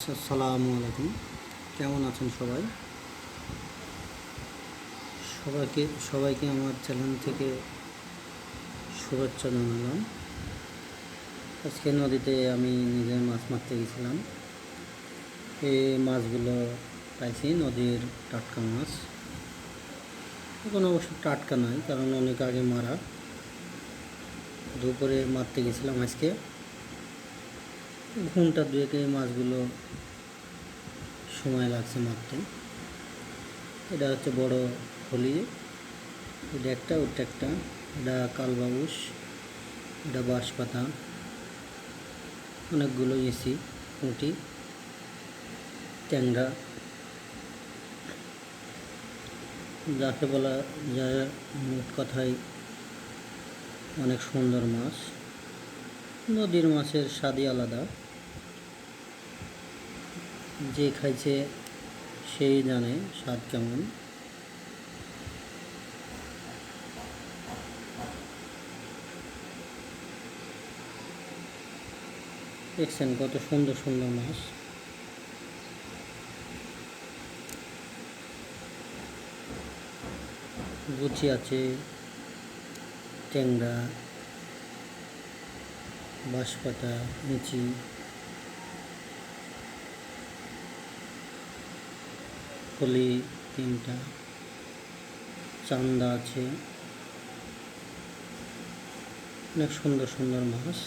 আসসালামু আলাইকুম। কেমন আছেন সবাই? সবাইকে সবাইকে আমার চ্যানেল থেকে শুভেচ্ছা জানালাম। আজকে নদীতে আমি নিজে মাছ মারতে গেছিলাম। এই মাছগুলো পাইছি, নদীর টাটকা মাছ। এখন অবশ্য টাটকা নয় কারণ অনেক আগে মারা। দুপুরে মারতে গেছিলাম আজকে। ঘণ্টা দুয়েকে মাছগুলো সময় লাগছে মারতে এটা হচ্ছে বড় হলি। এটা একটা, ওটা একটা। এটা কালবাউস এটা বাঁশপাতা, অনেকগুলো এসি পুঁটি, ট্যাংরা। যাকে বলা যায় মোট কথায় অনেক সুন্দর মাছ। নদীর মাছের স্বাদই আলাদা। যে খাইছে সেই জানে স্বাদ কেমন। দেখছেন কত সুন্দর সুন্দর মাছ। গুচি আছে, ট্যাংরা, বাঁশপাতা, মিচি। কলি তিনটা। চান্দা আছে। অনেক সুন্দর সুন্দর মাছ।